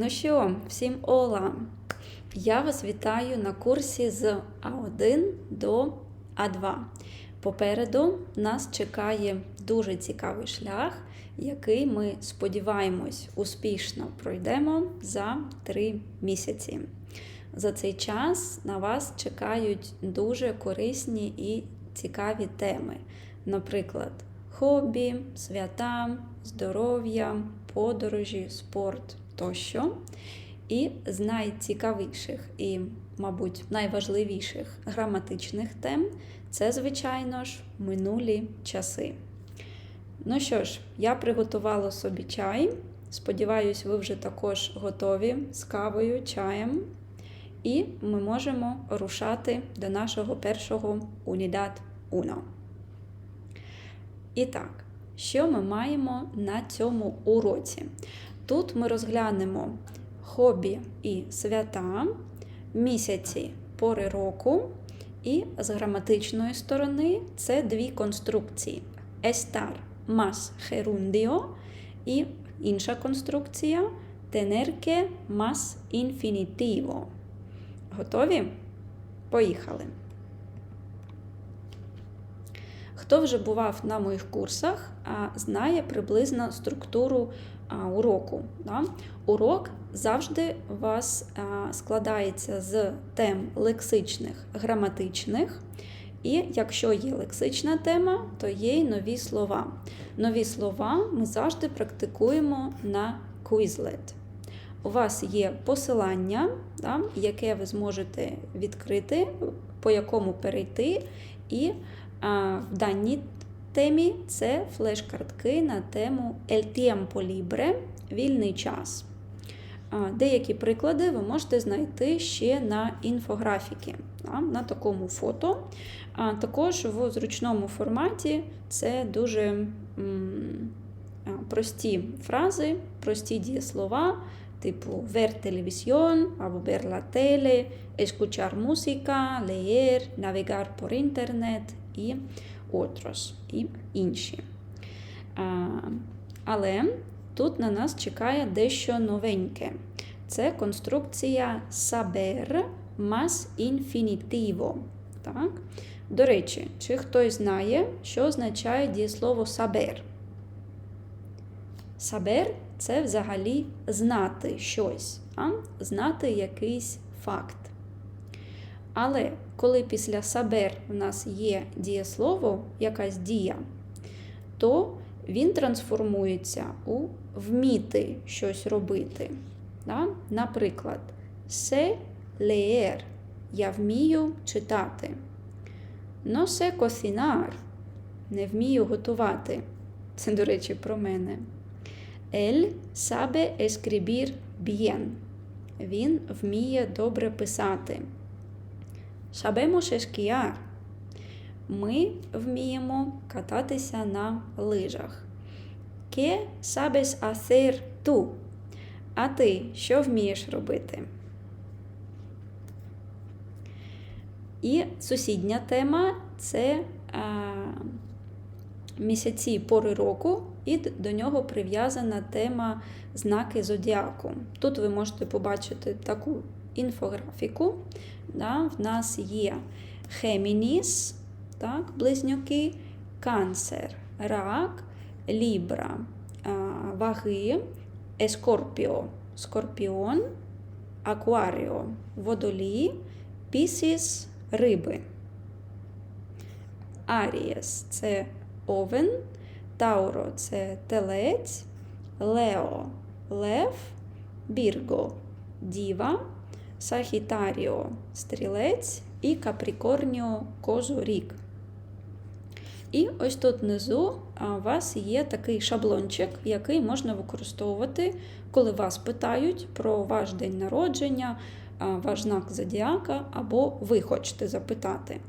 Ну що, всім ола! Я вас вітаю на курсі з А1 до А2. Попереду нас чекає дуже цікавий шлях, який ми сподіваємось успішно пройдемо за три місяці. За цей час на вас чекають дуже корисні і цікаві теми, наприклад, хобі, свята, здоров'я, подорожі, спорт тощо. І з найцікавіших і, мабуть, найважливіших граматичних тем це, звичайно ж, минулі часи. Ну що ж, я приготувала собі чай. Сподіваюсь, ви вже також готові з кавою, чаєм. І ми можемо рушати до нашого першого унідат Уно. І так, що ми маємо на цьому уроці? Тут ми розглянемо хобі і свята, місяці пори року, і з граматичної сторони це дві конструкції: estar más gerundio і інша конструкція tener que más infinitivo. Готові? Поїхали! Хто вже бував на моїх курсах, знає приблизно структуру уроку. Да? Урок завжди у вас складається з тем лексичних, граматичних. І якщо є лексична тема, то є й нові слова. Нові слова ми завжди практикуємо на Quizlet. У вас є посилання, да, яке ви зможете відкрити, по якому перейти, і а, в даній темі це флеш-картки на тему El tiempo libre вільний час. Деякі приклади ви можете знайти ще на інфографіки, на такому фото. А також в зручному форматі це дуже прості фрази, прості дієслова, типу ver televisión або ver la tele, escuchar música, leer, navegar por internet і otros, і інші. Але тут на нас чекає дещо новеньке. Це конструкція saber más infinitivo. Так? До речі, чи хтось знає, що означає дієслово saber? Saber – це взагалі знати щось, а? знати якийсь факт. Але коли після saber в нас є дієслово, якась дія, то він трансформується у вміти щось робити. Да? Наприклад, се leer – я вмію читати. No sé cocinar – не вмію готувати. Це, до речі, про мене. Él sabe escribir bien. Він вміє добре писати. Sabemos esquiar. Ми вміємо кататися на лижах. ¿Qué sabes hacer tú? А ти що вмієш робити? І сусідня тема це а, місяці пори року, і до нього прив'язана тема знаки зодіаку. Тут ви можете побачити таку інфографіку. Да? В нас є Хемініс, так, близнюки, Канцер, Рак, Лібра, Ваги, Ескорпіо, Скорпіон, Акваріо, Водолій, Пісіс, Риби. Арієс це овен, Тауро це телець, Лео Лев, Бірго Діва, Сагітаріо стрілець і Капрікорніо козорік. І ось тут внизу у вас є такий шаблончик, який можна використовувати, коли вас питають про ваш день народження, ваш знак зодіака, або ви хочете запитати.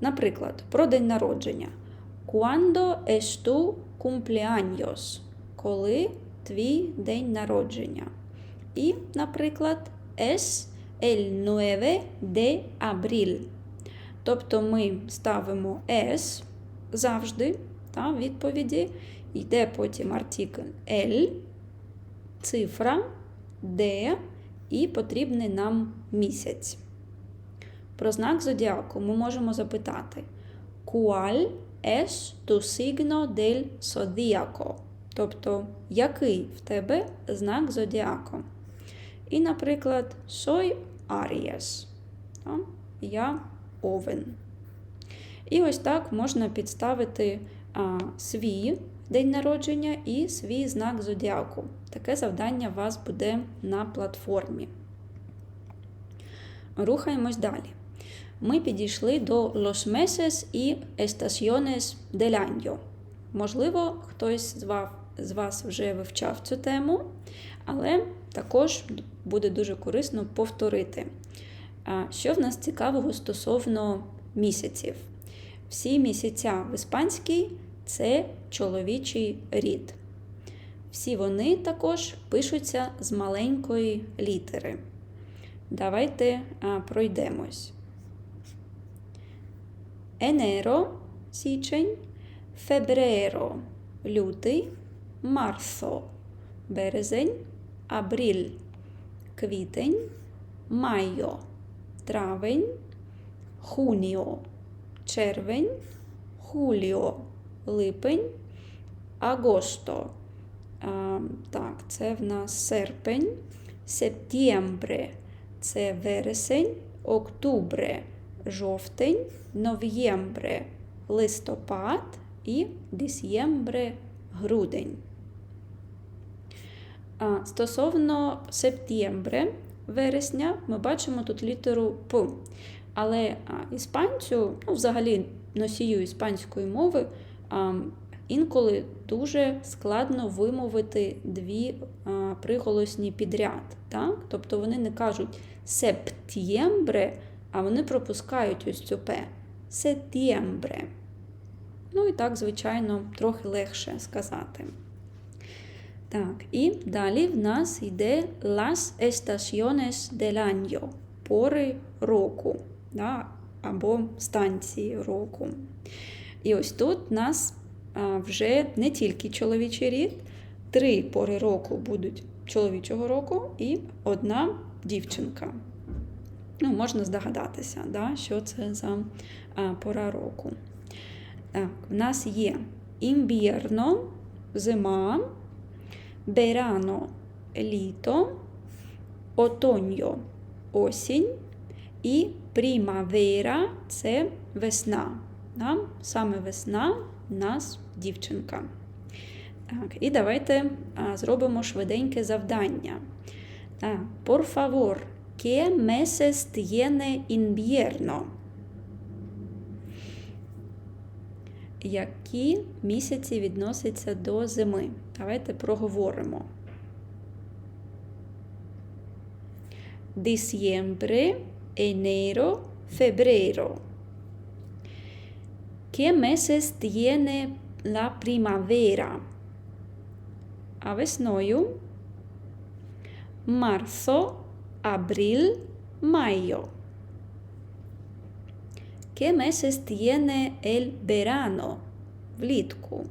Наприклад, про день народження. Cuando es tu cumpleaños? Коли твій день народження? І, наприклад, es el 9 de abril. Тобто ми ставимо es завжди та, відповіді. Йде потім артикль L, цифра де і потрібний нам місяць. Про знак зодіаку ми можемо запитати Cuál es tu signo del zodíaco? Тобто, який в тебе знак зодіаку? І, наприклад, soy Aries. Я овен. І ось так можна підставити а, свій день народження і свій знак зодіаку. Таке завдання у вас буде на платформі. Рухаємось далі. Ми підійшли до Los Meses і Estaciones del Año. Можливо, хтось з вас вже вивчав цю тему, але також буде дуже корисно повторити. Що в нас цікавого стосовно місяців? Всі місяця в іспанській це чоловічий рід. Всі вони також пишуться з маленької літери. Давайте пройдемось. Енеро січень, фебреро лютий, марсо березень, абріль квітень, майо травень, хуніо червень, хуліо липень, агосто. А, так, це в нас серпень, септємбре це вересень, октубре жовтень, нов'ємбре листопад і десємбре грудень. Стосовно септємбре вересня ми бачимо тут літеру П. Але іспанцю, ну, взагалі носію іспанської мови, інколи дуже складно вимовити дві приголосні підряд. Так? Тобто вони не кажуть септємбре, а вони пропускають ось цю П. Сетємбре. Ну і так, звичайно, трохи легше сказати. Так, і далі в нас йде Las Estaciones del Año, пори року, да, або станції року. І ось тут у нас вже не тільки чоловічий рід, три пори року будуть чоловічого року і одна дівчинка. Ну, Можна здогадатися, да, що це за пора року. Так, В нас є імбірно, зима, берано літо, отоньо осінь і примавера це весна. Да? Саме весна у нас дівчинка. Так, І давайте а, зробимо швиденьке завдання. Так, Por favor, ¿qué meses tiene invierno? Які місяці відносяться до зими? Давайте проговоримо. Diciembre, enero, febrero. ¿Qué meses tiene la primavera? А весною marzo, abril, mayo. ¿Qué meses tiene el verano? Влітку.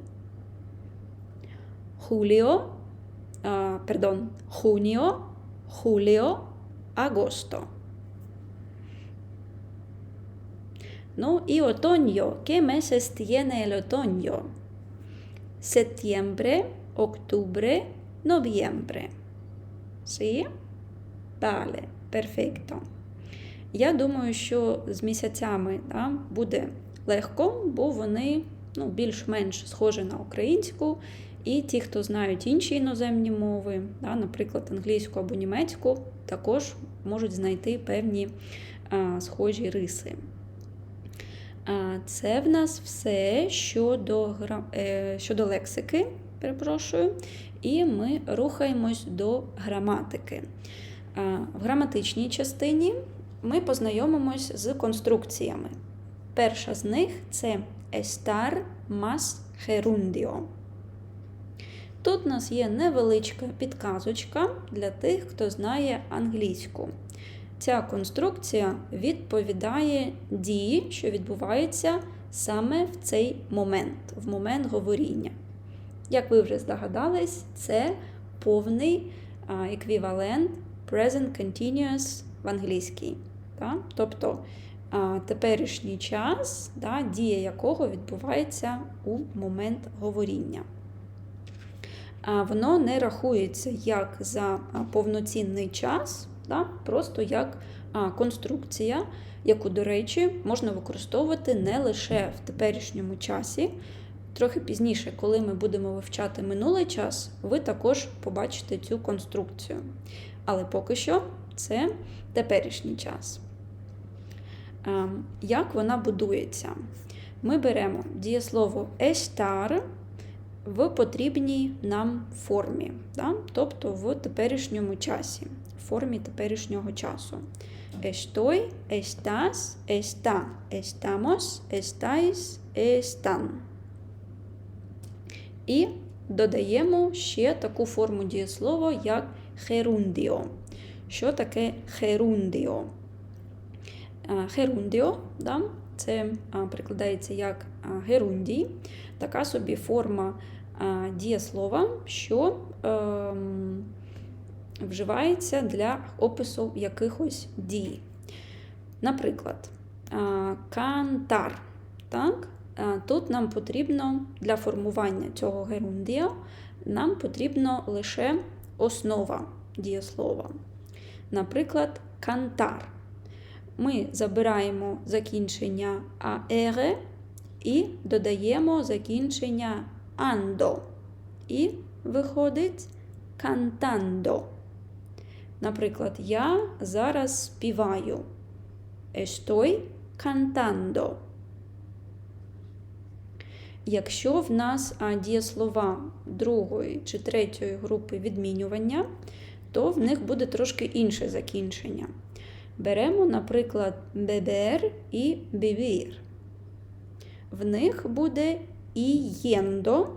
Julio, ah, perdón, junio, julio, agosto. ¿No? Y otoño, ¿qué meses tiene el otoño? Septiembre, octubre, noviembre. ¿Sí? Vale, perfecto. Я думаю, що з місяцями да, буде легко, бо вони ну, більш-менш схожі на українську. І ті, хто знають інші іноземні мови, да, наприклад, англійську або німецьку, також можуть знайти певні а, схожі риси. А, Це в нас все щодо, е, щодо лексики, перепрошую, і ми рухаємось до граматики. А, В граматичній частині ми познайомимось з конструкціями. Перша з них це estar más gerundio. Тут у нас є невеличка підказочка для тих, хто знає англійську. Ця конструкція відповідає дії, що відбувається саме в цей момент, в момент говоріння. Як ви вже здогадались, це повний еквівалент present continuous в англійській. Тобто теперішній час, дія якого відбувається у момент говоріння. Воно не рахується як за повноцінний час, да, просто як конструкція, яку, до речі, можна використовувати не лише в теперішньому часі. Трохи пізніше, коли ми будемо вивчати минулий час, ви також побачите цю конструкцію. Але поки що це теперішній час. Ем, Як вона будується? Ми беремо дієслово estar в потрібній нам формі, да? тобто в теперішньому часі, в формі теперішнього часу. Estoy, estás, está, estamos, estáis, están. І додаємо ще таку форму дієслова, як gerundio. Що таке gerundio? Gerundio, да, це прикладається як герундій, така собі форма дієслова, що е, вживається для опису якихось дій. Наприклад, кантар. Так? Тут нам потрібно для формування цього герундія нам потрібно лише основа дієслова. Наприклад, кантар. Ми забираємо закінчення аере і додаємо закінчення андо. І виходить кантандо. Наприклад, я зараз співаю. Estoy cantando. Якщо в нас дієслова другої чи третьої групи відмінювання, то в них буде трошки інше закінчення. Беремо, наприклад, beber і vivir. В них буде ієндо,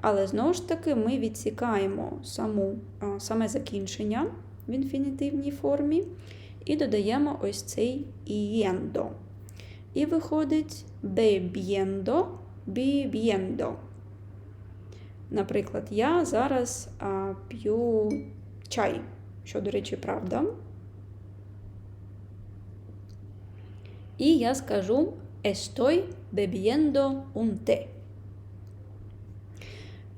але знову ж таки ми відсікаємо саму, саме закінчення в інфінітивній формі і додаємо ось цей ієндо. І виходить bebiendo, bebiendo. Наприклад, я зараз а, п'ю чай, що, до речі, правда. І я скажу estoy bebiendo un té.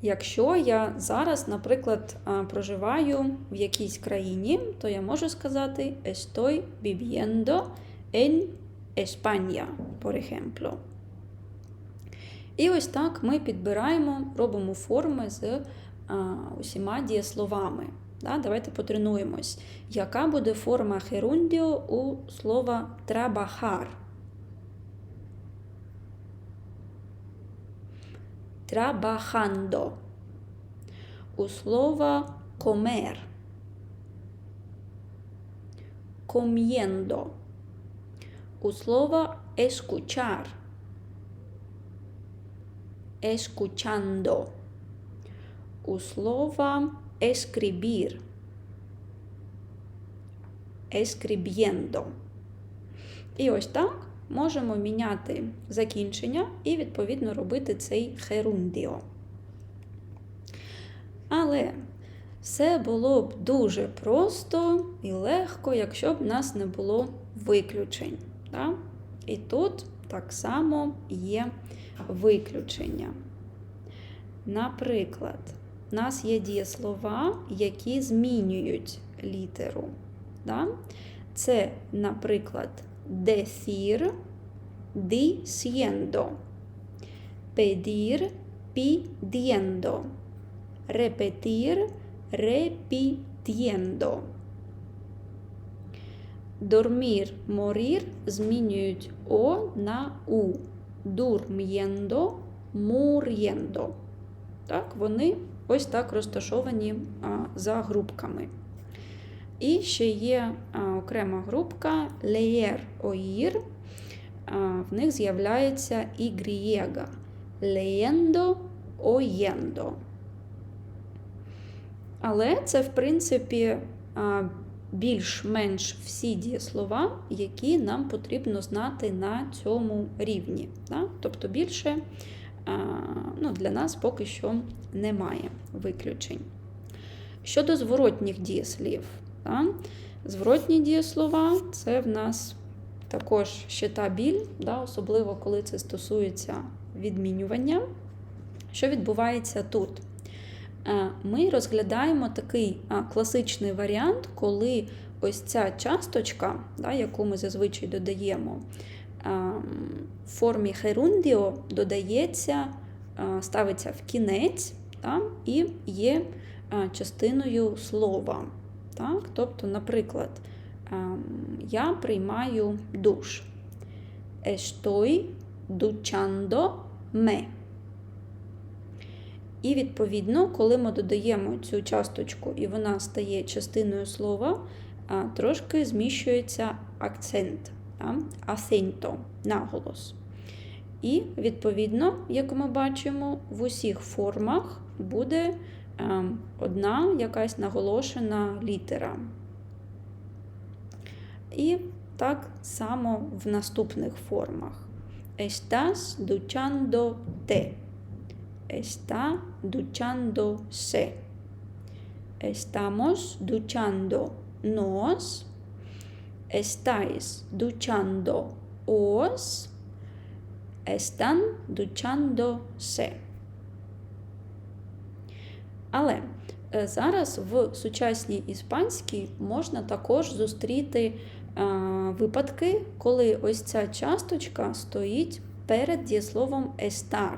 Якщо я зараз, наприклад, проживаю в якійсь країні, то я можу сказати estoy viviendo en España, por ejemplo. І ось так ми підбираємо, робимо форми з а, усіма дієсловами. Да? Давайте потренуємось. Яка буде форма херундіо у слова trabajar? Trabajando. У слова comer. Comiendo. У слова escuchar. Escuchando. У слова escribir. Escribiendo. І ось так можемо міняти закінчення і, відповідно, робити цей херундіо. Але все було б дуже просто і легко, якщо б в нас не було виключень. Так? І тут так само є виключення. Наприклад, у нас є дієслова, які змінюють літеру. Да? Це, наприклад, decir, diciendo, pedir, pidiendo, repetir, repitiendo. Dormir, morir змінюють О на У. Durmiendo, muriendo. Так, вони ось так розташовані а, за групками. І ще є окрема групка oír. А, в них з'являється y. Leyendo, oyendo. Але це, в принципі, більш-менш всі дієслова, які нам потрібно знати на цьому рівні. Да? Тобто більше ну, для нас поки що немає виключень. Щодо зворотніх дієслів. Да? Зворотні дієслова це в нас також ще та біль, да? особливо коли це стосується відмінювання. Що відбувається тут? Е, Ми розглядаємо такий класичний варіант, коли ось ця часточка, да, яку ми зазвичай додаємо, в формі херундіо додається, ставиться в кінець да, і є частиною слова. Так? Тобто, наприклад, ем, я приймаю душ. Estoy duchando me. І, відповідно, коли ми додаємо цю часточку і вона стає частиною слова, трошки зміщується акцент, асенто, наголос. І, відповідно, як ми бачимо, в усіх формах буде е, одна якась наголошена літера. І так само в наступних формах. Estás duchando te. Está duchándose. Estamos duchando nos. Estáis duchando os. Están duchándose. Але е, зараз в сучасній іспанській можна також зустріти е, випадки, коли ось ця часточка стоїть перед дієсловом estar.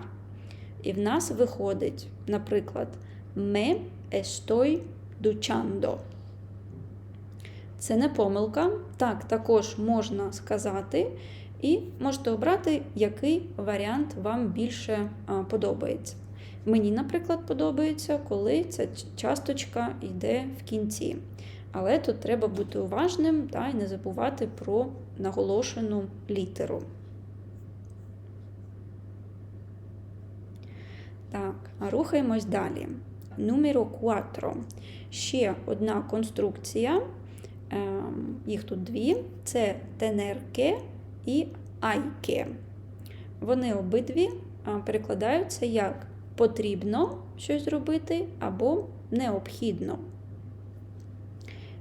І в нас виходить, наприклад, me estoy duchando. Це не помилка. Так, також можна сказати, і можете обрати, який варіант вам більше подобається. Мені, наприклад, подобається, коли ця часточка йде в кінці. Але тут треба бути уважним та й не забувати про наголошену літеру. Так, рухаємось далі. Нумеро 4. Ще одна конструкція, ем, їх тут дві: це тенерке і айке. Вони обидві перекладаються як потрібно щось зробити або необхідно.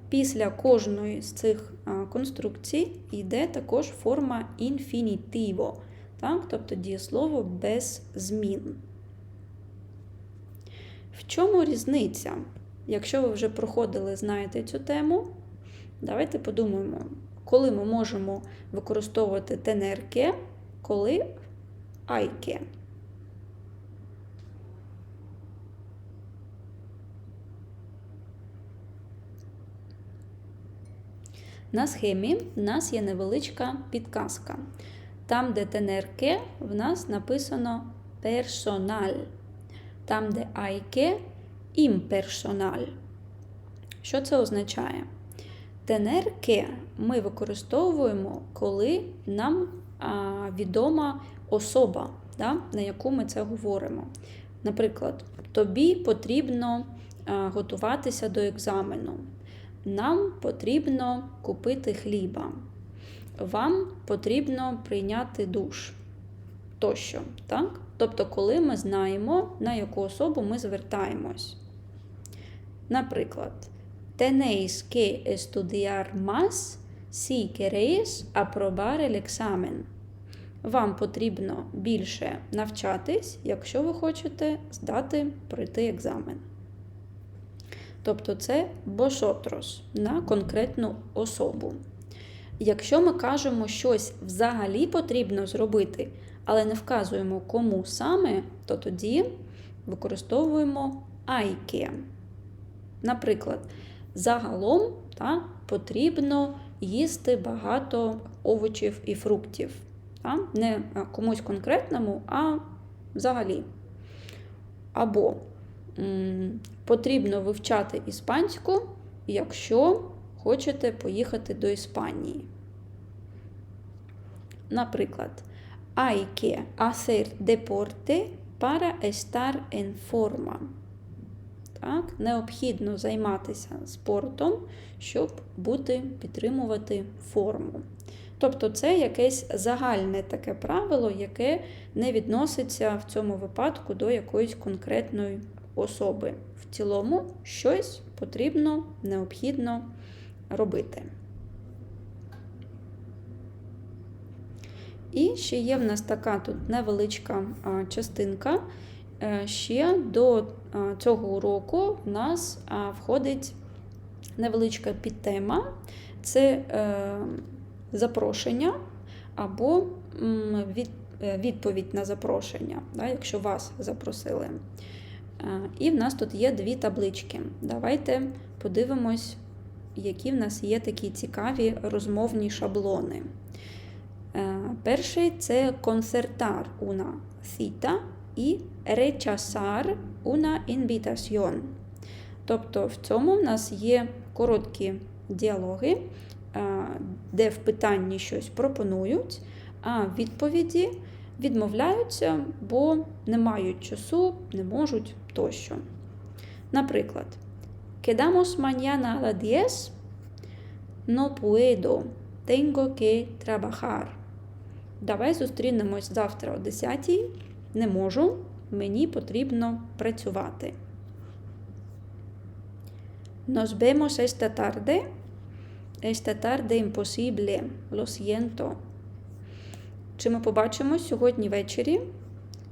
Після кожної з цих конструкцій йде також форма інфінітиво, так? тобто дієслово без змін. В чому різниця? Якщо ви вже проходили, знаєте цю тему, давайте подумаємо, коли ми можемо використовувати тенерке, коли айке. На схемі в нас є невеличка підказка. Там, де тенерке, в нас написано персональ. Там, де айке імперсональ. Що це означає? Тенерке ми використовуємо, коли нам відома особа, на яку ми це говоримо. Наприклад, тобі потрібно готуватися до екзамену. Нам потрібно купити хліба. Вам потрібно прийняти душ. Тощо. Так? Тобто, коли ми знаємо, на яку особу ми звертаємось. Наприклад, tenéis que estudiar más si queréis aprobar el examen. Вам потрібно більше навчатись, якщо ви хочете здати пройти екзамен. Тобто це бошотрос на конкретну особу. Якщо ми кажемо, щось взагалі потрібно зробити, але не вказуємо, кому саме, то тоді використовуємо айке. Наприклад, загалом та, потрібно їсти багато овочів і фруктів. Та? Не комусь конкретному, а взагалі. Або потрібно вивчати іспанську, якщо хочете поїхати до Іспанії. Наприклад, hay que hacer deporte para estar en forma. Так, Необхідно займатися спортом, щоб бути, підтримувати форму. Тобто це якесь загальне таке правило, яке не відноситься в цьому випадку до якоїсь конкретної особи. В цілому щось потрібно, необхідно робити. І ще є в нас така тут невеличка частинка. Е, Ще до цього уроку в нас входить невеличка підтема це е, запрошення або е, відповідь на запрошення, якщо вас запросили. Е, І в нас тут є дві таблички. Давайте подивимось, які в нас є такі цікаві розмовні шаблони. Е, Перший це концертар una cita і rechazar una invitación. Тобто в цьому в нас є короткі діалоги, е, де в питанні щось пропонують, а в відповіді відмовляються, бо не мають часу, не можуть тощо. Наприклад, quedamos mañana a las 10, no puedo, tengo que trabajar. Давай зустрінемось завтра о 10 Не можу, мені потрібно працювати. Nos vemos esta tarde. Esta tarde imposible. Lo siento. Чи ми побачимось сьогодні ввечері?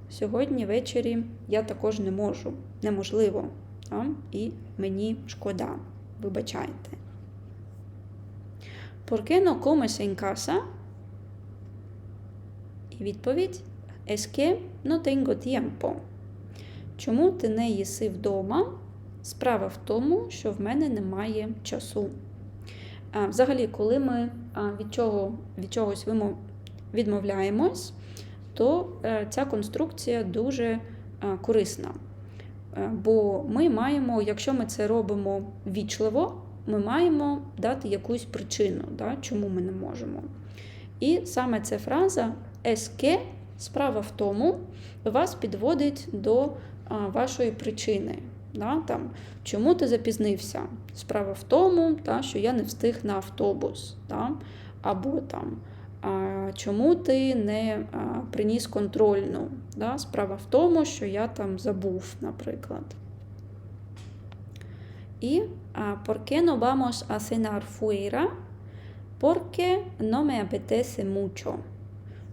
Сьогодні ввечері я також не можу. Неможливо. А? І мені шкода. Вибачайте. ¿Por qué no comes? І відповідь Es que no tengo. Чому ти не їси вдома? Справа в тому, що в мене немає часу. Взагалі, коли ми від, чого, від чогось вимо- відмовляємось, то е, ця конструкція дуже е, корисна. Е, Бо ми маємо, якщо ми це робимо вічливо, ми маємо дати якусь причину, да, чому ми не можемо. І саме ця фраза «еске» справа в тому, вас підводить до вашої причини. Да, там, чому ти запізнився? Справа в тому, та, що я не встиг на автобус. Да, або там, чому ти не приніс контрольну? Да, справа в тому, що я там забув, наприклад. І ¿por qué no vamos a cenar fuera? Porque no me apetece mucho.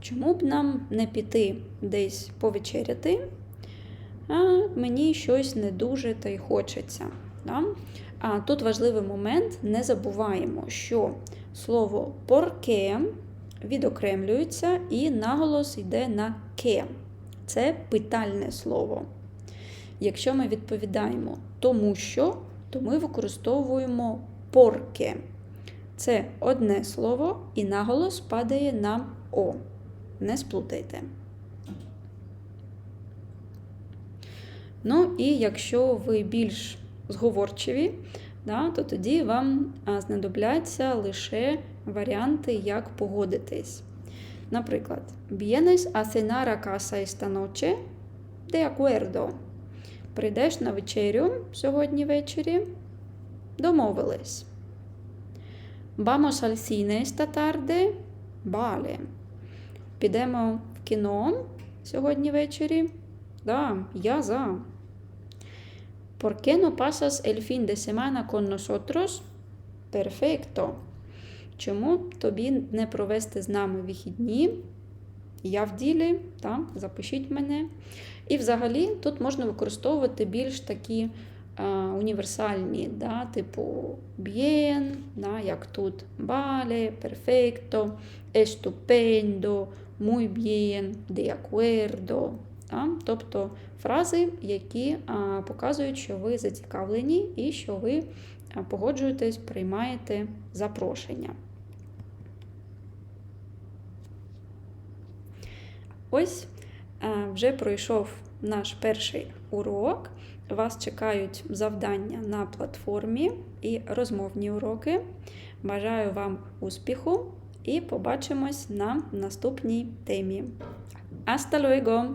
Чому б нам не піти десь повечеряти? А мені щось не дуже та й хочеться. Да? А тут важливий момент: не забуваємо, що слово «порке» відокремлюється і наголос йде на ке. Це питальне слово. Якщо ми відповідаємо тому що, то ми використовуємо порке. Це одне слово, і наголос падає на О. Не сплутайте. Ну, і якщо ви більш зговорчиві, да, то тоді вам знадобляться лише варіанти, як погодитись. Наприклад, vienes a cenar a casa esta noche? De acuerdo. Прийдеш на вечерю сьогодні ввечері? Домовились. Vamos al cine esta tarde? Vale. Підемо в кіно сьогодні ввечері? Да, я за. ¿Por qué no pasas el fin de semana con nosotros? Perfecto. Чому тобі не провести з нами вихідні? Я в ділі, так, запишіть мене. І взагалі тут можна використовувати більш такі а, універсальні, да, типу bien, да, як тут vale, perfecto, estupendo, muy bien, de acuerdo. Да? Тобто фрази, які а, показують, що ви зацікавлені і що ви погоджуєтесь, приймаєте запрошення. Ось вже пройшов наш перший урок. Вас чекають завдання на платформі і розмовні уроки. Бажаю вам успіху і побачимось на наступній темі. Hasta luego!